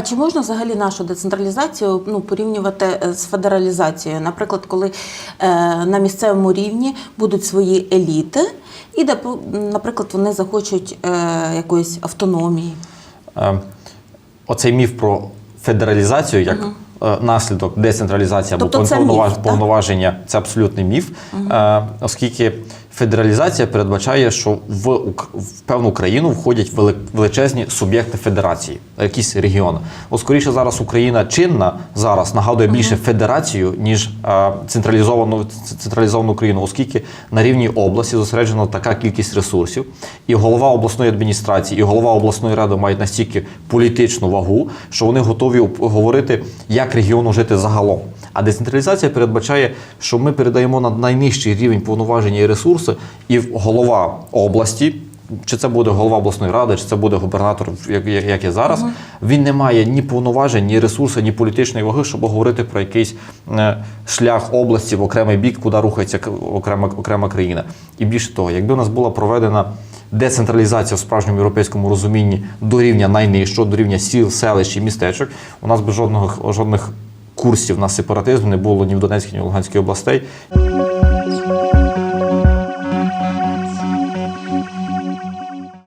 А чи можна взагалі нашу децентралізацію ну, порівнювати е, з федералізацією? Наприклад, коли е, на місцевому рівні будуть свої еліти, і де, наприклад, вони захочуть е, якоїсь автономії. Е, Оцей міф про федералізацію як е, наслідок децентралізації або Тобто повноваж- міф, повноваження це абсолютний міф, е, оскільки федералізація передбачає, що в, в певну країну входять величезні суб'єкти федерації, якісь регіони. От скоріше зараз Україна чинна зараз нагадує більше федерацію, ніж е, централізовану централізовану країну, оскільки на рівні області зосереджена така кількість ресурсів, і голова обласної адміністрації, і голова обласної ради мають настільки політичну вагу, що вони готові говорити, як регіону жити загалом. А децентралізація передбачає, що ми передаємо на найнижчий рівень повноваження і ресурси, і голова області. Чи це буде голова обласної ради, чи це буде губернатор, як, як, як і зараз, він не має ні повноважень, ні ресурсу, ні політичної ваги, щоб говорити про якийсь е, шлях області в окремий бік, куди рухається окрема, окрема країна. І більше того, якби у нас була проведена децентралізація в справжньому європейському розумінні до рівня найнижчого, до рівня сіл, селищ і містечок, у нас би жодного жодних курсів на сепаратизм не було ні в Донецькій, ні в Луганській областей.